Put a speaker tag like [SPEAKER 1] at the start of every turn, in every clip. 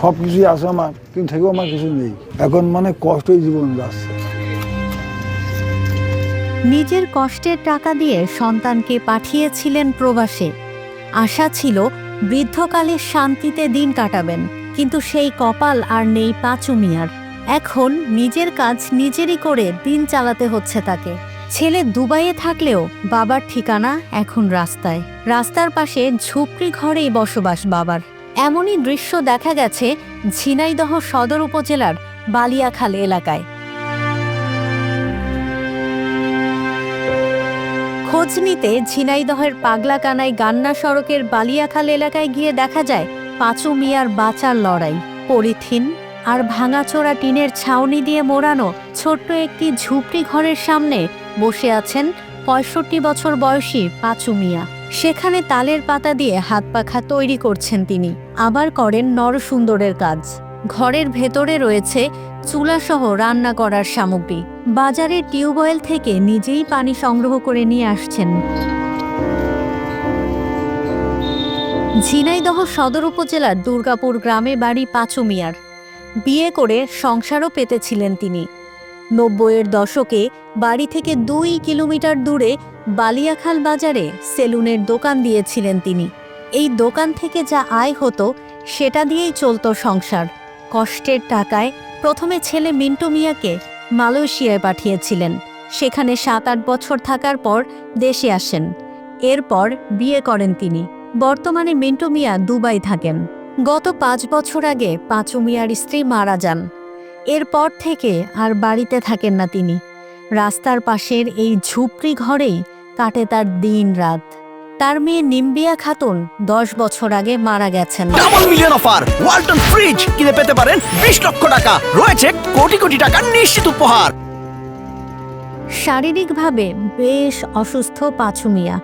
[SPEAKER 1] সব কিছুই আছে আমার, কিন্তু থেকেও আমার কিছু নেই। এখন মানে কষ্টই জীবন যাচ্ছে।
[SPEAKER 2] নিজের কষ্টের টাকা দিয়ে সন্তানকে পাঠিয়েছিলেন প্রবাসে। আশা ছিল, বৃদ্ধকালে শান্তিতে দিন কাটাবেন, কিন্তু সেই কপাল আর নেই পাঁচু মিয়ার। এখন নিজের কাজ নিজেরই করে দিন চালাতে হচ্ছে তাকে। ছেলে দুবাইয়ে থাকলেও বাবার ঠিকানা এখন রাস্তায়। রাস্তার পাশে ঝুপড়ি ঘরেই বসবাস বাবার। এমনই দৃশ্য দেখা গেছে ঝিনাইদহ সদর উপজেলার বালিয়াখাল এলাকায়। খোঁজ নিতে ঝিনাইদহের পাগলাকানাই গান্না সড়কের বালিয়াখাল এলাকায় গিয়ে দেখা যায় পাঁচু মিয়ার বাঁচার লড়াই। পলিথিন আর ভাঙাচোরা টিনের ছাউনি দিয়ে মোড়ানো ছোট্ট একটি ঝুপড়ি ঘরের সামনে বসে আছেন পঁয়ষট্টি বছর বয়সী পাঁচু মিয়া। সেখানে তালের পাতা দিয়ে হাত পাখা তৈরি করছেন তিনি। আবার করেন নরসুন্দরের কাজ। ঘরের ভেতরে রয়েছে চুলাসহ রান্না করার সামগ্রী। বাজারের টিউবওয়েল থেকে নিজেই পানি সংগ্রহ করে নিয়ে আসছেন। ঝিনাইদহ সদর উপজেলার দুর্গাপুর গ্রামে বাড়ি পাঁচু মিয়ার। বিয়ে করে সংসারও পেতেছিলেন তিনি। নব্বইয়ের দশকে বাড়ি থেকে দুই কিলোমিটার দূরে বালিয়াখাল বাজারে সেলুনের দোকান দিয়েছিলেন তিনি। এই দোকান থেকে যা আয় হতো, সেটা দিয়েই চলতো সংসার। কষ্টের টাকায় প্রথমে ছেলে মিন্টু মিয়াকে মালয়েশিয়ায় পাঠিয়েছিলেন। সেখানে সাত আট বছর থাকার পর দেশে আসেন। এরপর বিয়ে করেন তিনি। বর্তমানে মিন্টু মিয়া দুবাই থাকেন। গত পাঁচ বছর আগে পাঁচু মিয়ার স্ত্রী মারা যান। এরপর থেকে আর বাড়িতে থাকেন না তিনি। রাস্তার পাশের এই ঝুপড়ি ঘরেই কাটে তার দিন রাত। তার মেয়ে নিম্বিয়া খাতুন দশ বছর আগে মারা গেছেন।
[SPEAKER 3] Double million offer Walton fridge কিনে পেতে পারেন বিশ লক্ষ টাকা। রয়েছে কোটি কোটি টাকার নিশ্চিত উপহার।
[SPEAKER 2] শারীরিকভাবে বেশ অসুস্থ পাঁচু মিয়া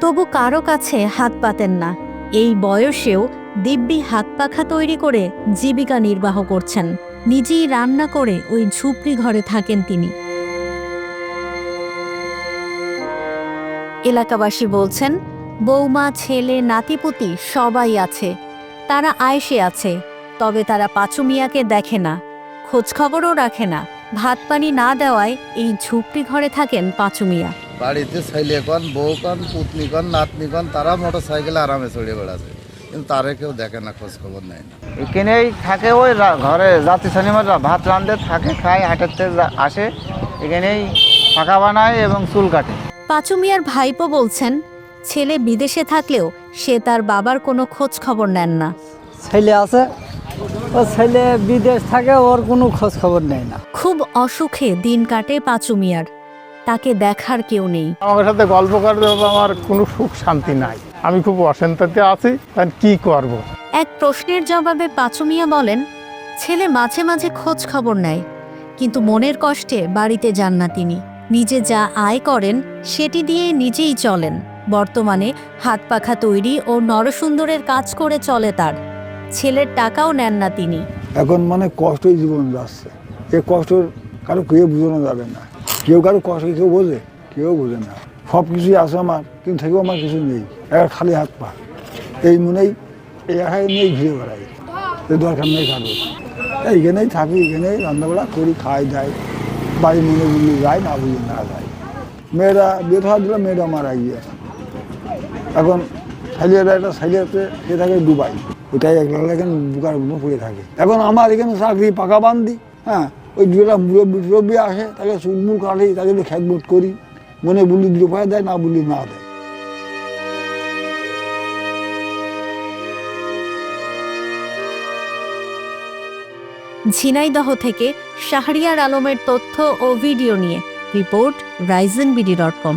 [SPEAKER 2] তবু কারও কাছে হাত পাতেন না। এই বয়সেও দিব্যি হাত পাখা তৈরি করে জীবিকা নির্বাহ করছেন। নিজেই রান্না করে ওই ঝুপড়ি ঘরে থাকেন তিনি। এলাকাবাসী বলছেন, বৌমা, ছেলে, নাতিপুতি সবাই আছে। তারা আয়েসে আছে, তবে তারা পাঁচু মিয়াকে দেখে না, খোঁজখবরও রাখে না। ভাত পানি না দেওয়ায় এই ঝুপড়ি ঘরে থাকেন পাঁচু মিয়া।
[SPEAKER 4] বাড়িতে ছেলে কন, বউ কন, পুতনি কন, নাতনি কন, তারা মোটর সাইকেলে আরামে চড়ে বেড়াচ্ছে। কিন্তু তারে কেউ দেখে না খোঁজ খবর নেয় না।
[SPEAKER 5] এখানেই থাকে ওই ঘরে জাতি শনিবাররা ভাত রাঁধে থাকে খায় হাঁটাতে আসে। এখানেই পাকা বানায় এবং চুল কাটে।
[SPEAKER 2] পাঁচু মিয়ার ভাইপো বলছেন ছেলে বিদেশে থাকলেও সে তার বাবার কোনো খোঁজ খবর নেন না।
[SPEAKER 6] ছেলে আছে ও ছেলে বিদেশ থাকে ওর কোনো খোঁজ খবর নেই না।
[SPEAKER 2] খুব অসুখে দিন কাটে পাঁচু মিয়ার তাকে দেখার কেউ নেই।
[SPEAKER 7] আমার সাথে গল্প করতে আমার কোনো সুখ শান্তি নাই। আমি খুব অশান্তিতে আছি কি করব।
[SPEAKER 2] এক প্রশ্নের জবাবে পাঁচু মিয়া বলেন ছেলে মাঝে মাঝে খোঁজ খবর নেয় কিন্তু মনের কষ্টে বাড়িতে যান না তিনি। নিজে যা আয় করেন সেটি দিয়ে নিজেই চলেন। বর্তমানে হাত পাখা তৈরি ও নরসুন্দরের কাজ করে চলে তার। ছেলের টাকাও নেন না তিনি।
[SPEAKER 1] এখন মানে কষ্টই জীবন যাচ্ছে। এই কষ্ট কারও কেউ বোঝানো যাবে না। কেউ কারও কষ্ট কেউ বোঝে কেউ বোঝে না। সব কিছুই আছে আমার, কিন্তু থেকেও আমার কিছু নেই। একটা খালি হাত পা। এই মনেই, এই একাই নিয়েই ঘুরে বেড়াই। দরকার নেই কারও এইখানেই থাকি এখানেই রান্নাবাড়া করি, খাই দাই বাড়ি মনে বুঝলি যায় না বুঝলি না যায় মেয়েরা, বিয়ে থাকা দিলে মেয়েরা মারা গিয়ে এখন ছেলেরা একটা ছেলেতে সে থাকে দুবাই ওটাই একলা এখানে বুকার পড়ে থাকে। এখন আমার এখানে চাকরি পাকা বান্ধি হ্যাঁ? ওই দুটা মুরব্বী টুরব্বী আসে, তাকে চুলমুল কাটি, তাকে খেদমত করি। মনে বলি দুটো পায়ে দেয়, না বলি না দেয়।
[SPEAKER 2] ঝিনাইদহ থেকে শাহরিয়ার আলমের তথ্য ও ভিডিও নিয়ে, report rising BD dot com.